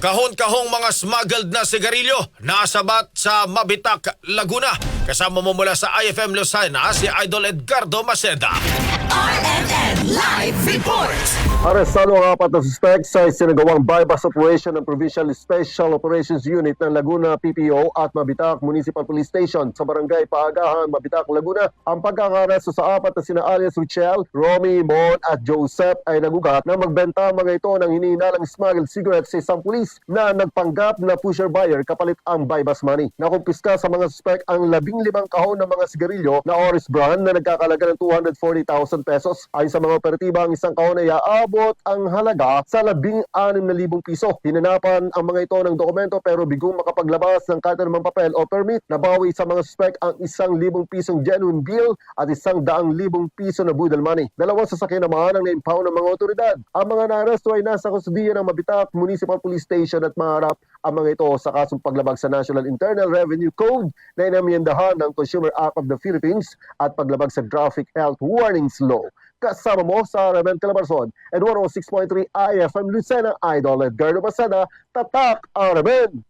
Kahon-kahong mga smuggled na sigarilyo nasabat sa Mabitak, Laguna. Kasama mo mula sa IFM Lucena ah, si Idol Edgardo Maceda. RMN Live Report! Arestado ang apat na suspect sa isinagawang bypass operation ng Provincial Special Operations Unit ng Laguna PPO at Mabitak Municipal Police Station sa Barangay Paagahan, Mabitak, Laguna. Ang pagkakaresto sa apat na sina alias Richelle, Romy, Mon at Joseph ay nagugat na magbenta mga ito ng hinihinalang smuggled cigarettes sa isang pulis na nagpanggap na pusher buyer kapalit ang bypass money. Nakumpiska sa mga suspect ang labi 15,000 kahon ng mga sigarilyo na Oris brand na nagkakalaga ng 240,000 pesos. Ayon sa mga operatiba, ang isang kahon ay aabot ang halaga sa 16,000 piso. Hinanapan ang mga ito ng dokumento pero bigong makapaglabas ng kahit anumang papel o permit. Nabawi sa mga suspect ang 1,000 pisong genuine bill at 100,000 piso na budal money. Dalawang sasakyan naman ang na-impound ng mga otoridad. Ang mga naaresto ay nasa kusudiyan ng Mabitak Municipal Police Station at maharap ang mga ito sa kasong paglabag sa National Internal Revenue Code na inamyendahan ng Consumer Act of the Philippines at paglabag sa Traffic Health Warnings Law. Kasama mo sa Reven Calabarzon and 106.3 IFM Lucena Idol Edgardo Basada, Tatak Araben.